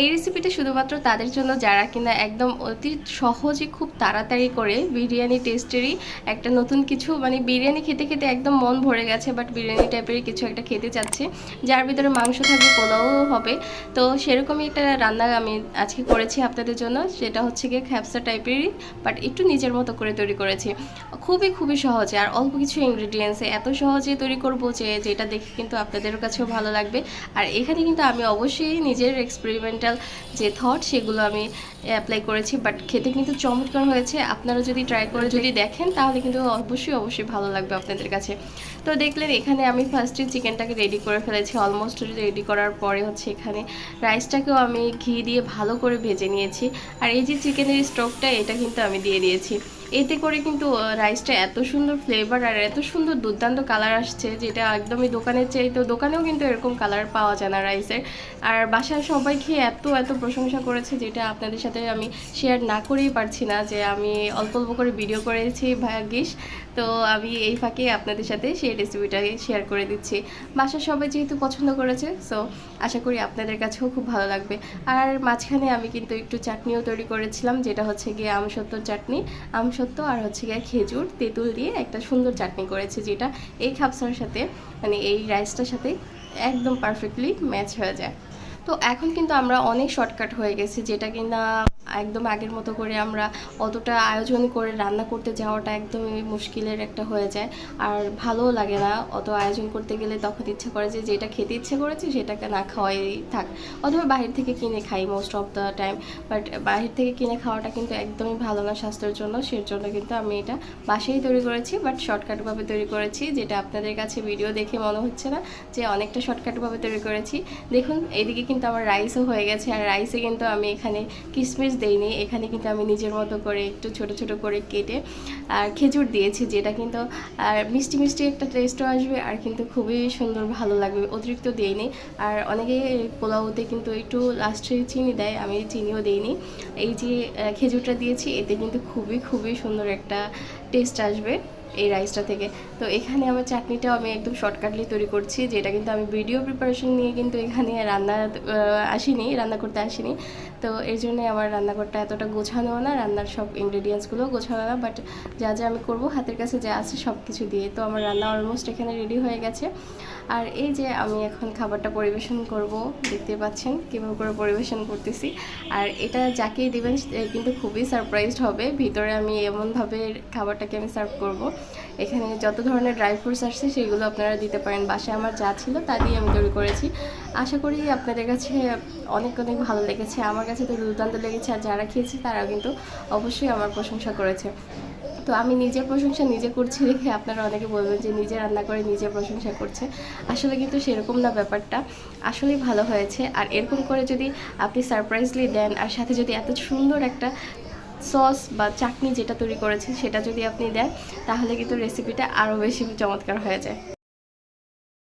এই রেসিপিটা শুধুমাত্র তাদের জন্য, যারা কিনা একদম অতি সহজে খুব তাড়াতাড়ি করে বিরিয়ানি টেস্টেরই একটা নতুন কিছু মানে বিরিয়ানি খেতে খেতে একদম মন ভরে গেছে বাট বিরিয়ানি টাইপের কিছু একটা খেতে চাচ্ছে। যার ভিতরে মাংস থাকবে, পোলাও হবে। তো সেরকমই একটা রান্না আমি আজকে করেছি আপনাদের জন্য, সেটা হচ্ছে গিয়ে খ্যাপসা টাইপেরই বাট একটু নিজের মতো করে তৈরি করেছি। খুবই খুবই সহজে, আর অল্প কিছু ইনগ্রিডিয়েন্টসে এত সহজে তৈরি করব যে, যেটা দেখে কিন্তু আপনাদের কাছেও ভালো লাগবে। আর এখানে কিন্তু আমি অবশ্যই নিজের এক্সপেরিমেন্টাল যে থট সেগুলো আমি অ্যাপ্লাই করেছি বাট খেতে কিন্তু চমৎকার হয়েছে। আপনারা যদি ট্রাই করে যদি দেখেন, তাহলে কিন্তু অবশ্যই অবশ্যই ভালো লাগবে আপনাদের কাছে। তো দেখলেন, এখানে আমি ফার্স্টে চিকেনটাকে রেডি করে ফেলেছি। অলমোস্ট রেডি করার পরে হচ্ছে এখানে রাইসটাকেও আমি ঘি দিয়ে ভালো করে ভেজে নিয়েছি। আর এই যে চিকেনের স্টকটা এটা কিন্তু আমি দিয়ে দিয়েছি। এতে করে কিন্তু রাইসটা এত সুন্দর ফ্লেভার আর এত সুন্দর দুর্দান্ত কালার আসছে, যেটা একদমই দোকানের চাইতে দোকানেও কিন্তু এরকম কালার পাওয়া যায় না রাইসের আর বাসায় সবাই খেয়ে এত এত প্রশংসা করেছে, যেটা আপনাদের সাথে আমি শেয়ার না করেই পারছি না, যে আমি অল্প অল্প করে ভিডিও করেছি ভাগ্যিস। তো আমি এই ফাঁকে আপনাদের সাথে সেই রেসিপিটা শেয়ার করে দিচ্ছি। বাসার সবাই যেহেতু পছন্দ করেছে সো আশা করি আপনাদের কাছেও খুব ভালো লাগবে। আর মাঝখানে আমি কিন্তু একটু চাটনিও তৈরি করেছিলাম, যেটা হচ্ছে গিয়ে আমসত্তর চাটনি। আমসত্ত্ব আর হচ্ছে গিয়ে খেজুর, তেঁতুল দিয়ে একটা সুন্দর চাটনি করেছি যেটা এই খাপসার সাথে মানে এই রাইসটার সাথে একদম পারফেক্টলি ম্যাচ হয়ে যায়। তো এখন কিন্তু আমরা অনেক শর্টকাট হয়ে গেছি যেটা কিনা একদম আগের মতো করে আমরা অতটা আয়োজন করে রান্না করতে যাওয়াটা একদমই মুশকিলের একটা হয়ে যায়। আর ভালোও লাগে না অত আয়োজন করতে গেলে তখন ইচ্ছে করে যে যেটা খেতে ইচ্ছে করেছে সেটাকে না খাওয়াই থাক। অথবা বাহির থেকে কিনে খাই most of the time but বাহির থেকে কিনে খাওয়াটা কিন্তু একদমই ভালো না স্বাস্থ্যের জন্য সের জন্য কিন্তু আমি এটা বাসায় তৈরি করেছি বাট শর্টকাটভাবে তৈরি করেছি, যেটা আপনাদের কাছে ভিডিও দেখে মনে হচ্ছে না যে অনেকটা শর্টকাটভাবে তৈরি করেছি। দেখুন, এদিকে কিন্তু আমার রাইসও হয়ে গেছে, আর রাইসে কিন্তু আমি এখানে কিশমিশ দেইনি। এখানে কিন্তু আমি নিজের মতো করে একটু ছোট ছোট করে কেটে, আর খেজুর দিয়েছি, যেটা কিন্তু, আর মিষ্টি মিষ্টি একটা টেস্টও আসবে, আর কিন্তু খুবই সুন্দর ভালো লাগবে। অতিরিক্ত দিইনি, আর অনেকে পোলাওতে কিন্তু একটু লাস্টে চিনি দেয়, আমি চিনিও দিইনি। এই যে খেজুরটা দিয়েছি, এতে কিন্তু খুবই খুবই সুন্দর একটা টেস্ট আসবে। এই রাইসটা থেকে। তো এখানে আমার চাটনিটাও আমি একদম শর্টকাটলি তৈরি করছি, যেটা কিন্তু আমি ভিডিও প্রিপারেশন নিয়ে কিন্তু এখানে রান্না আসিনি, রান্না করতে আসিনি। তো এই জন্যে আমার রান্নাঘরটা এতটা গোছানো না, রান্নার সব ইনগ্রেডিয়েন্টসগুলো গোছানো না বাট যা যা আমি করব, হাতের কাছে যা আছে সব কিছু দিয়ে। তো আমার রান্না অলমোস্ট এখানে রেডি হয়ে গেছে। আর এই যে আমি এখন খাবারটা পরিবেশন করব, দেখতে পাচ্ছেন কীভাবে করে পরিবেশন করতেছি। আর এটা যাকেই দেবেন কিন্তু খুবই সারপ্রাইজড হবে, ভিতরে আমি এমনভাবে খাবারটাকে আমি সার্ভ করব। এখানে যত ধরনের ড্রাই ফ্রুটস আসছে, সেগুলো আপনারা দিতে পারেন। বাসায় আমার যা ছিল, তা দিয়ে আমি তৈরি করেছি। আশা করি আপনাদের কাছে অনেক অনেক ভালো লেগেছে। আমার কাছে তো দুর্দান্ত লেগেছে, আর যারা খেয়েছে তারা কিন্তু অবশ্যই আমার প্রশংসা করেছে। তো আমি নিজের প্রশংসা নিজে করছি দেখে আপনারা অনেকে বলবেন যে নিজে রান্না করে নিজে প্রশংসা করছে। আসলে কিন্তু সেরকম না ব্যাপারটা। আসলেই ভালো হয়েছে। আর এরকম করে যদি আপনি সারপ্রাইজলি দেন, আর সাথে যদি এত সুন্দর একটা সস বা চাটনি যেটা তৈরি করেছেন, সেটা যদি আপনি দেন, তাহলে কিন্তু রেসিপিটা আরও বেশি চমৎকার হয়ে যায়।